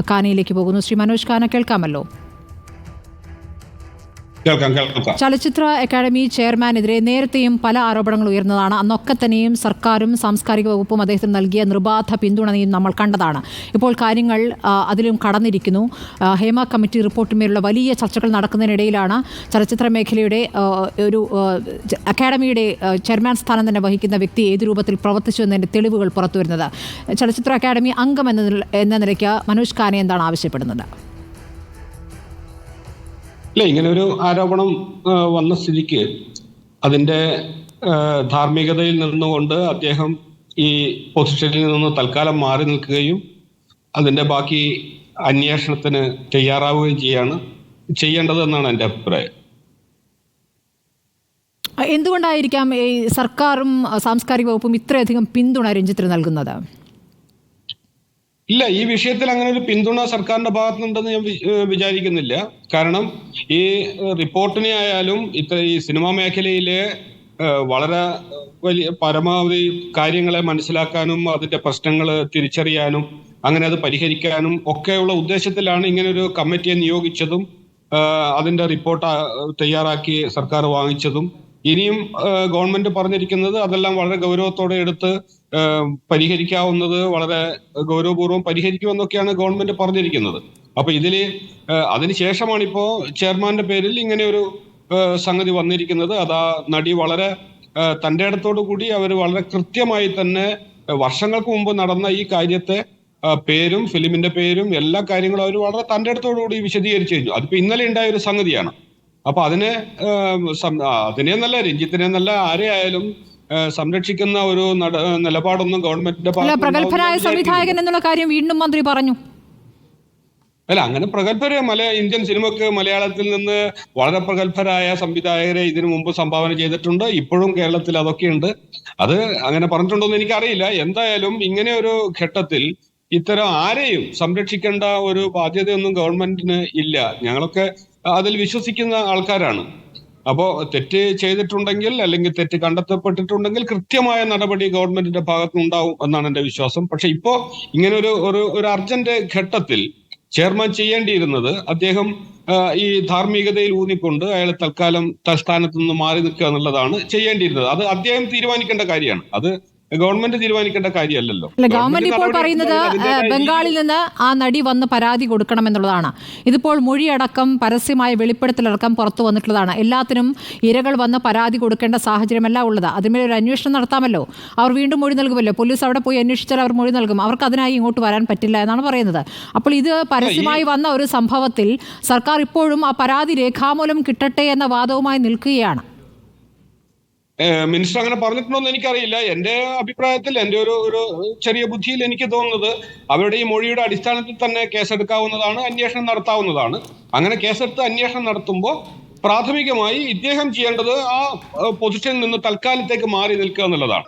കാനയിലേക്ക് പോകുന്നു. ശ്രീ മനോജ് കാന കേൾക്കാമല്ലോ. കേൾക്കാം കേൾക്കാം ചലച്ചിത്ര അക്കാദമി ചെയർമാനെതിരെ നേരത്തെയും പല ആരോപണങ്ങൾ ഉയർന്നതാണ്. അന്നൊക്കെ തന്നെയും സർക്കാരും സാംസ്കാരിക വകുപ്പും അദ്ദേഹത്തിന് നൽകിയ നിർബാധ പിന്തുണയും നമ്മൾ കണ്ടതാണ്. ഇപ്പോൾ കാര്യങ്ങൾ അതിലും കടന്നിരിക്കുന്നു. ഹേമ കമ്മിറ്റി റിപ്പോർട്ടിന്മേലുള്ള വലിയ ചർച്ചകൾ നടക്കുന്നതിനിടയിലാണ് ചലച്ചിത്ര മേഖലയുടെ ഒരു അക്കാദമിയുടെ ചെയർമാൻ സ്ഥാനം തന്നെ വഹിക്കുന്ന വ്യക്തി ഏത് രൂപത്തിൽ പ്രവർത്തിച്ചു എന്നതിന്റെ തെളിവുകൾ പുറത്തുവരുന്നത്. ചലച്ചിത്ര അക്കാദമി അംഗം എന്ന എന്ന നിലയ്ക്ക് മനോജ് ഖാനെ എന്താണ് ആവശ്യപ്പെടുന്നത്? ഇല്ല ഇങ്ങനെ ഒരു ആരോപണം വന്ന സ്ഥിതിക്ക് അതിന്റെ ധാർമ്മികതയിൽ നിന്നുകൊണ്ട് അദ്ദേഹം ഈ പൊസിഷനിൽ നിന്ന് തൽക്കാലം മാറി നിൽക്കുകയും അതിന്റെ ബാക്കി അന്വേഷണത്തിന് തയ്യാറാവുകയും ചെയ്യാണ് ചെയ്യേണ്ടത് എന്നാണ് എന്റെ അഭിപ്രായം. എന്തുകൊണ്ടായിരിക്കാം സർക്കാരും സാംസ്കാരിക വകുപ്പും ഇത്രയധികം പിന്തുണ രഞ്ജിത്തിന് നൽകുന്നത്? ഇല്ല ഈ വിഷയത്തിൽ അങ്ങനെ ഒരു പിന്തുണ സർക്കാരിന്റെ ഭാഗത്തുനിന്നുണ്ടെന്ന് ഞാൻ വിചാരിക്കുന്നില്ല. കാരണം ഈ റിപ്പോർട്ടിനെ ആയാലും ഇത്ര ഈ സിനിമാ മേഖലയിലെ വളരെ വലിയ പരമാവധി കാര്യങ്ങളെ മനസ്സിലാക്കാനും അതിന്റെ പ്രശ്നങ്ങൾ തിരിച്ചറിയാനും അങ്ങനെ അത് പരിഹരിക്കാനും ഒക്കെയുള്ള ഉദ്ദേശത്തിലാണ് ഇങ്ങനെ ഒരു കമ്മിറ്റിയെ നിയോഗിച്ചതും അതിന്റെ റിപ്പോർട്ട് തയ്യാറാക്കി സർക്കാർ വാങ്ങിച്ചതും. ഇനിയും ഗവൺമെന്റ് പറഞ്ഞിരിക്കുന്നത് അതെല്ലാം വളരെ ഗൗരവത്തോടെ എടുത്ത് പരിഹരിക്കാവുന്നത് വളരെ ഗൗരവപൂർവം പരിഹരിക്കുമെന്നൊക്കെയാണ് ഗവൺമെന്റ് പറഞ്ഞിരിക്കുന്നത്. അപ്പൊ ഇതിൽ അതിനുശേഷമാണ് ഇപ്പോ ചെയർമാന്റെ പേരിൽ ഇങ്ങനെ ഒരു സംഗതി വന്നിരിക്കുന്നത്. അതാ നടി വളരെ തന്റെ ഇടത്തോടു കൂടി അവർ വളരെ കൃത്യമായി തന്നെ വർഷങ്ങൾക്ക് മുമ്പ് നടന്ന ഈ കാര്യത്തെ പേരും ഫിലിമിന്റെ പേരും എല്ലാ കാര്യങ്ങളും അവർ വളരെ തന്റെ ഇടത്തോടു കൂടി വിശദീകരിച്ചു കഴിഞ്ഞു. അതിപ്പോ ഇന്നലെ ഉണ്ടായ ഒരു സംഗതിയാണ്. അപ്പൊ അതിനെ അതിനെ നല്ല രഞ്ജിത്തിനെ നല്ല ആരെ ആയാലും ഏ, സംരക്ഷിക്കുന്ന ഒരു നട നിലപാടൊന്നും ഗവൺമെന്റിന്റെ പ്രഗത്ഭരായ പ്രഗത്ഭനായ സംവിധായകൻ എന്നുള്ള കാര്യം വീണ്ടും മന്ത്രി പറഞ്ഞു. അല്ല അങ്ങനെ പ്രഗത്ഭര മല ഇന്ത്യൻ സിനിമക്ക് മലയാളത്തിൽ നിന്ന് വളരെ പ്രഗത്ഭരായ സംവിധായകരെ ഇതിനു മുമ്പ് സംഭാവന ചെയ്തിട്ടുണ്ട്. ഇപ്പോഴും കേരളത്തിൽ അതൊക്കെയുണ്ട്. അത് അങ്ങനെ പറഞ്ഞിട്ടുണ്ടോ എന്ന് എനിക്കറിയില്ല. എന്തായാലും ഇങ്ങനെ ഒരു ഘട്ടത്തിൽ ഇത്തരം ആരെയും സംരക്ഷിക്കേണ്ട ഒരു ബാധ്യതയൊന്നും ഗവൺമെന്റിന് ഇല്ല. ഞങ്ങളൊക്കെ അതിൽ വിശ്വസിക്കുന്ന ആൾക്കാരാണ്. അപ്പോ തെറ്റ് ചെയ്തിട്ടുണ്ടെങ്കിൽ അല്ലെങ്കിൽ തെറ്റ് കണ്ടെത്തപ്പെട്ടിട്ടുണ്ടെങ്കിൽ കൃത്യമായ നടപടി ഗവൺമെന്റിന്റെ ഭാഗത്തുനിന്ന് ഉണ്ടാവും എന്നാണ് എന്റെ വിശ്വാസം. പക്ഷെ ഇപ്പോ ഇങ്ങനെ ഒരു ഒരു ഒരു അർജന്റ് ഘട്ടത്തിൽ ചെയർമാൻ ചെയ്യേണ്ടിയിരുന്നത് അദ്ദേഹം ഈ ധാർമ്മികതയിൽ ഊന്നിക്കൊണ്ട് അയാൾ തൽക്കാലം തൽസ്ഥാനത്ത് നിന്ന് മാറി നിൽക്കുക എന്നുള്ളതാണ് ചെയ്യേണ്ടിയിരുന്നത്. അത് അദ്ദേഹം തീരുമാനിക്കേണ്ട കാര്യമാണ്. അത് ഗവൺമെന്റ് തീരുമാനിക്കേണ്ട കാര്യമല്ലല്ലോ. അല്ല ഗവൺമെന്റ് ഇപ്പോൾ പറയുന്നത് ബംഗാളിൽ നിന്ന് ആ നടി വന്ന് പരാതി കൊടുക്കണം എന്നുള്ളതാണ്. ഇതിപ്പോൾ മൊഴിയടക്കം പരസ്യമായ വെളിപ്പെടുത്തലടക്കം പുറത്തു വന്നിട്ടുള്ളതാണ്. എല്ലാത്തിനും ഇരകൾ വന്ന് പരാതി കൊടുക്കേണ്ട സാഹചര്യമല്ല ഉള്ളത്. അതിന്മേൽ ഒരു അന്വേഷണം നടത്താമല്ലോ. അവർ വീണ്ടും മൊഴി നൽകുമല്ലോ. പോലീസ് അവിടെ പോയി അന്വേഷിച്ചാൽ അവർ മൊഴി നൽകും. അവർക്ക് അതിനായി ഇങ്ങോട്ട് വരാൻ പറ്റില്ല എന്നാണ് പറയുന്നത്. അപ്പോൾ ഇത് പരസ്യമായി വന്ന ഒരു സംഭവത്തിൽ സർക്കാർ ഇപ്പോഴും ആ പരാതി രേഖാമൂലം കിട്ടട്ടെ എന്ന വാദവുമായി നിൽക്കുകയാണ്. മിനിസ്റ്റർ അങ്ങനെ പറഞ്ഞിട്ടുണ്ടോ എന്ന് എനിക്കറിയില്ല. എന്റെ അഭിപ്രായത്തിൽ എന്റെ ഒരു ഒരു ചെറിയ ബുദ്ധിയിൽ എനിക്ക് തോന്നുന്നത് അവരുടെ ഈ മൊഴിയുടെ അടിസ്ഥാനത്തിൽ തന്നെ കേസെടുക്കാവുന്നതാണ് അന്വേഷണം നടത്താവുന്നതാണ്. അങ്ങനെ കേസെടുത്ത് അന്വേഷണം നടത്തുമ്പോൾ പ്രാഥമികമായി ഇദ്ദേഹം ചെയ്യേണ്ടത് ആ പൊസിഷനിൽ നിന്ന് തൽക്കാലത്തേക്ക് മാറി നിൽക്കുക എന്നുള്ളതാണ്.